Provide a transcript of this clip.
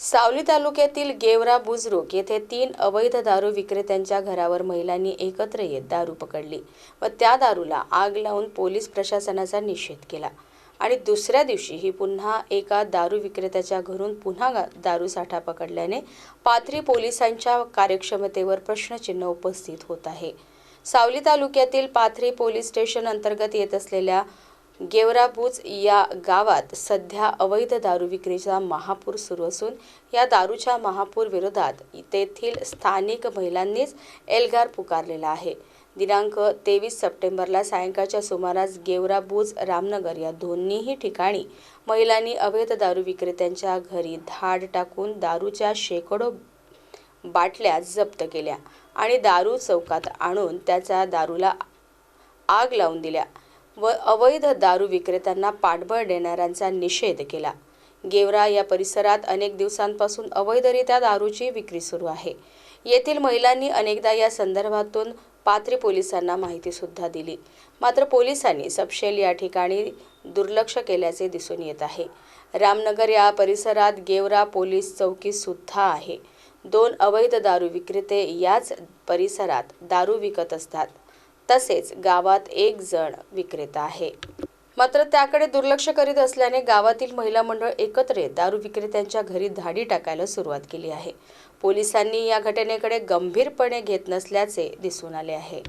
सावली तालुक्यातील गेवरा बुजरुक येथे तीन अवैध दारू विक्रेत्यांच्या घरावर महिलांनी एकत्र येत दारू पकडली व त्या दारूला आग लावून पोलीस प्रशासनाचा निषेध केला. आणि दुसऱ्या दिवशीही पुन्हा एका दारू विक्रेत्याच्या घरून पुन्हा दारू साठा पकडल्याने पाथरी पोलिसांच्या कार्यक्षमतेवर प्रश्नचिन्ह उपस्थित होत आहे. सावली तालुक्यातील पाथरी पोलीस स्टेशन अंतर्गत येत असलेल्या गेवराबूज या गावात सध्या अवैध दारू विक्रीचा महापूर सुरू असून या दारूच्या महापूर विरोधात तेथील स्थानिक महिलांनीच एल्गार पुकारलेला आहे. दिनांक तेवीस सप्टेंबरला सायंकाळच्या सुमारास गेवराबुज रामनगर या दोन्हीही ठिकाणी महिलांनी अवैध दारू विक्रेत्यांच्या घरी धाड टाकून दारूच्या शेकडो बाटल्या जप्त केल्या आणि दारू चौकात आणून त्याच्या दारूला आग लावून दिल्या. व अवैध दारू विक्रेत्यांना पाठबळ देणाऱ्यांचा निषेध केला. गेवरा या परिसरात अनेक दिवसांपासून अवैधरित्या दारूची विक्री सुरू आहे. येथील महिलांनी अनेकदा या संदर्भातून पात्री पोलिसांना माहितीसुद्धा दिली. मात्र पोलिसांनी सपशेल या ठिकाणी दुर्लक्ष केल्याचे दिसून येत आहे. रामनगर या परिसरात गेवरा पोलीस चौकीसुद्धा आहे. दोन अवैध दारू विक्रेते याच परिसरात दारू विकत असतात. तसेच गावात एक जण विक्रेता आहे. मात्र त्याकडे दुर्लक्ष करीत असल्याने गावातील महिला मंडळ एकत्र दारू विक्रेत्यांच्या घरी धाडी टाकायला सुरुवात केली आहे. पोलिसांनी या घटनेकडे गंभीरपणे घेत नसल्याचे दिसून आले आहे.